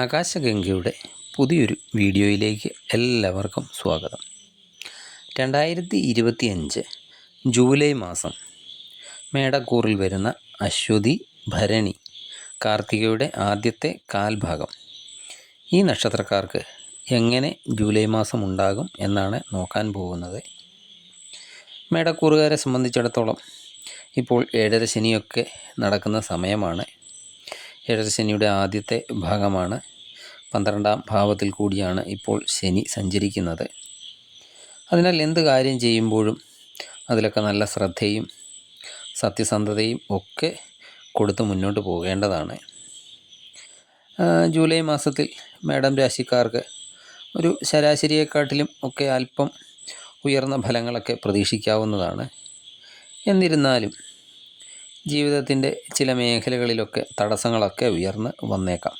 ആകാശഗംഗയുടെ പുതിയൊരു വീഡിയോയിലേക്ക് എല്ലാവർക്കും സ്വാഗതം. രണ്ടായിരത്തി ഇരുപത്തി അഞ്ച് ജൂലൈ മാസം മേടക്കൂറിൽ വരുന്ന അശ്വതി ഭരണി കാർത്തികയുടെ ആദ്യത്തെ കാൽഭാഗം. ഈ നക്ഷത്രക്കാർക്ക് എങ്ങനെ ജൂലൈ മാസം ഉണ്ടാകും എന്നാണ് നോക്കാൻ പോകുന്നത്. മേടക്കൂറുകാരെ സംബന്ധിച്ചിടത്തോളം ഇപ്പോൾ ഏഴര ശനിയൊക്കെ നടക്കുന്ന സമയമാണ്. ഏഴരശനിയുടെ ആദ്യത്തെ ഭാഗമാണ്. പന്ത്രണ്ടാം ഭാവത്തിൽ കൂടിയാണ് ഇപ്പോൾ ശനി സഞ്ചരിക്കുന്നത്. അതിനാൽ എന്ത് കാര്യം ചെയ്യുമ്പോഴും അതിലൊക്കെ നല്ല ശ്രദ്ധയും സത്യസന്ധതയും ഒക്കെ കൊടുത്ത് മുന്നോട്ട് പോകേണ്ടതാണ്. ജൂലൈ മാസത്തിൽ മാഡം രാശിക്കാർക്ക് ഒരു ശരാശരിയെക്കാട്ടിലും ഒക്കെ അല്പം ഉയർന്ന ഫലങ്ങളൊക്കെ പ്രതീക്ഷിക്കാവുന്നതാണ്. എന്നിരുന്നാലും ജീവിതത്തിന്റെ ചില മേഖലകളിലൊക്കെ തടസ്സങ്ങളൊക്കെ ഉയർന്ന് വന്നേക്കാം.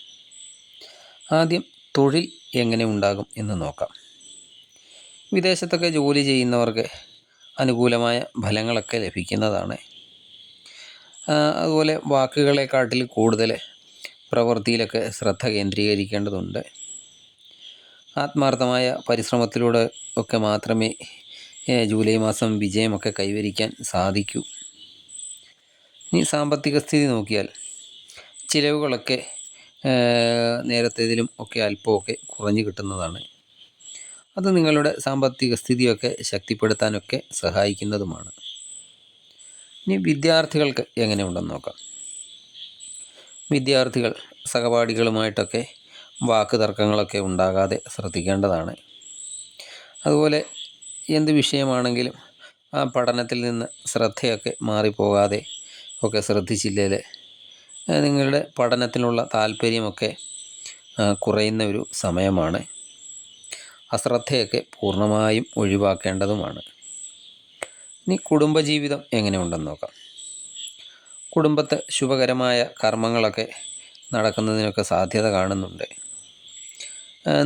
ആദ്യം തൊഴിൽ എങ്ങനെ ഉണ്ടാകും എന്ന് നോക്കാം. വിദേശത്തൊക്കെ ജോലി ചെയ്യുന്നവർക്ക് അനുകൂലമായ ഫലങ്ങളൊക്കെ ലഭിക്കുന്നതാണ്. അതുപോലെ വാക്കുകളെക്കാട്ടിൽ കൂടുതൽ പ്രവൃത്തിയിലൊക്കെ ശ്രദ്ധ കേന്ദ്രീകരിക്കേണ്ടതുണ്ട്. ആത്മാർത്ഥമായ പരിശ്രമത്തിലൂടെ ഒക്കെ മാത്രമേ ജൂലൈ മാസം വിജയമൊക്കെ കൈവരിക്കാൻ സാധിക്കൂ. ഇനി സാമ്പത്തിക സ്ഥിതി നോക്കിയാൽ ചിലവുകളൊക്കെ നേരത്തേതിലും ഒക്കെ അല്പമൊക്കെ കുറഞ്ഞു കിട്ടുന്നതാണ്. അത് നിങ്ങളുടെ സാമ്പത്തിക സ്ഥിതിയൊക്കെ ശക്തിപ്പെടുത്താനൊക്കെ സഹായിക്കുന്നതുമാണ്. ഇനി വിദ്യാർത്ഥികൾക്ക് എങ്ങനെ ഉണ്ടെന്ന് നോക്കാം. വിദ്യാർത്ഥികൾ സഹപാഠികളുമായിട്ടൊക്കെ വാക്ക് തർക്കങ്ങളൊക്കെ ഉണ്ടാകാതെ ശ്രദ്ധിക്കേണ്ടതാണ്. അതുപോലെ എന്ത് വിഷയമാണെങ്കിലും ആ പഠനത്തിൽ നിന്ന് ശ്രദ്ധയൊക്കെ മാറിപ്പോകാതെ ഒക്കെ ശ്രദ്ധിച്ചില്ലെങ്കിൽ നിങ്ങളുടെ പഠനത്തിനുള്ള താല്പര്യമൊക്കെ കുറയുന്ന ഒരു സമയമാണ്. അശ്രദ്ധയൊക്കെ പൂർണമായും ഒഴിവാക്കേണ്ടതുമാണ്. ഇനി കുടുംബജീവിതം എങ്ങനെയുണ്ടെന്ന് നോക്കാം. കുടുംബത്തെ ശുഭകരമായ കർമ്മങ്ങളൊക്കെ നടക്കുന്നതിനൊക്കെ സാധ്യത കാണുന്നുണ്ട്.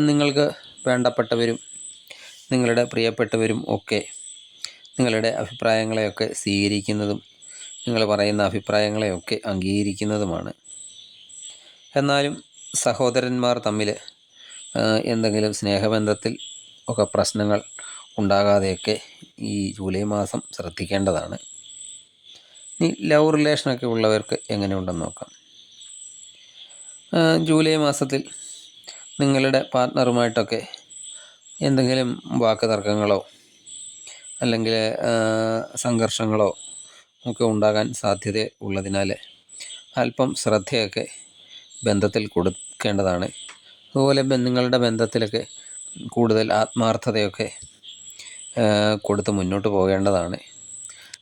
നിങ്ങൾക്ക് വേണ്ടപ്പെട്ടവരും നിങ്ങളുടെ പ്രിയപ്പെട്ടവരും ഒക്കെ നിങ്ങളുടെ അഭിപ്രായങ്ങളെയൊക്കെ സ്വീകരിക്കുന്നതും നിങ്ങൾ പറയുന്ന അഭിപ്രായങ്ങളെയൊക്കെ അംഗീകരിക്കുന്നതുമാണ്. എന്നാലും സഹോദരന്മാർ തമ്മിൽ എന്തെങ്കിലും സ്നേഹബന്ധത്തിൽ ഒക്കെ പ്രശ്നങ്ങൾ ഉണ്ടാകാതെയൊക്കെ ഈ ജൂലൈ മാസം ശ്രദ്ധിക്കേണ്ടതാണ്. ഇനി ലവ് റിലേഷനൊക്കെ ഉള്ളവർക്ക് എങ്ങനെയുണ്ടെന്ന് നോക്കാം. ജൂലൈ മാസത്തിൽ നിങ്ങളുടെ പാർട്ട്ണറുമായിട്ടൊക്കെ എന്തെങ്കിലും വാക്ക് തർക്കങ്ങളോ അല്ലെങ്കിൽ സംഘർഷങ്ങളോ ഒക്കെ ഉണ്ടാകാൻ സാധ്യത ഉള്ളതിനാൽ അല്പം ശ്രദ്ധയൊക്കെ ബന്ധത്തിൽ കൊടുക്കേണ്ടതാണ്. അതുപോലെ നിങ്ങളുടെ ബന്ധത്തിലൊക്കെ കൂടുതൽ ആത്മാർത്ഥതയൊക്കെ കൊടുത്ത് മുന്നോട്ട് പോകേണ്ടതാണ്.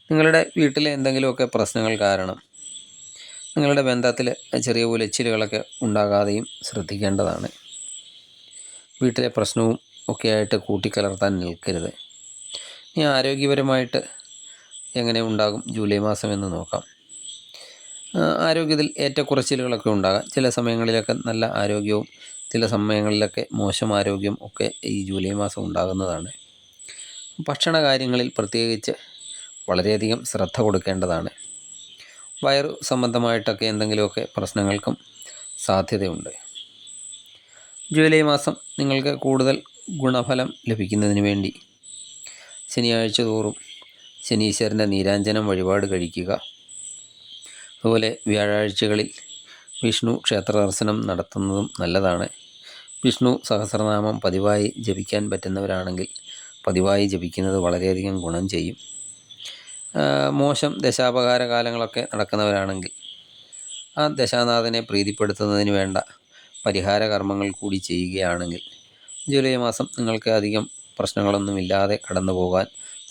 നിങ്ങളുടെ വീട്ടിലെ എന്തെങ്കിലുമൊക്കെ പ്രശ്നങ്ങൾ കാരണം നിങ്ങളുടെ ബന്ധത്തിൽ ചെറിയ ഉലച്ചിലുകളൊക്കെ ഉണ്ടാകാതെയും ശ്രദ്ധിക്കേണ്ടതാണ്. വീട്ടിലെ പ്രശ്നവും ഒക്കെ ആയിട്ട് കൂട്ടിക്കലർത്താൻ നിൽക്കരുത്. ഇനി ആരോഗ്യപരമായിട്ട് എങ്ങനെ ഉണ്ടാകും ജൂലൈ മാസം എന്ന് നോക്കാം. ആരോഗ്യത്തിൽ ഏറ്റക്കുറച്ചിലുകളൊക്കെ ഉണ്ടാകാം. ചില സമയങ്ങളിലൊക്കെ നല്ല ആരോഗ്യവും ചില സമയങ്ങളിലൊക്കെ മോശം ആരോഗ്യം ഒക്കെ ഈ ജൂലൈ മാസം ഉണ്ടാകുന്നതാണ്. ഭക്ഷണ കാര്യങ്ങളിൽ പ്രത്യേകിച്ച് വളരെയധികം ശ്രദ്ധ കൊടുക്കേണ്ടതാണ്. വയറു സംബന്ധമായിട്ടൊക്കെ എന്തെങ്കിലുമൊക്കെ പ്രശ്നങ്ങൾക്കും സാധ്യതയുണ്ട്. ജൂലൈ മാസം നിങ്ങൾക്ക് കൂടുതൽ ഗുണഫലം ലഭിക്കുന്നതിന് വേണ്ടി ശനിയാഴ്ച തോറും ശനീശ്വരന്റെ നീരാഞ്ജനം വഴിപാട് കഴിക്കുക. അതുപോലെ വ്യാഴാഴ്ചകളിൽ വിഷ്ണു ക്ഷേത്ര ദർശനം നടത്തുന്നതും നല്ലതാണ്. വിഷ്ണു സഹസ്രനാമം പതിവായി ജപിക്കാൻ പറ്റുന്നവരാണെങ്കിൽ പതിവായി ജപിക്കുന്നത് വളരെയധികം ഗുണം ചെയ്യും. മോശം ദശാപകാര കാലങ്ങളൊക്കെ നടക്കുന്നവരാണെങ്കിൽ ആ ദശാനാഥനെ പ്രീതിപ്പെടുത്തുന്നതിന് വേണ്ട പരിഹാര കർമ്മങ്ങൾ കൂടി ചെയ്യുകയാണെങ്കിൽ ജൂലൈ മാസം നിങ്ങൾക്ക് അധികം പ്രശ്നങ്ങളൊന്നുമില്ലാതെ കടന്നു പോകാൻ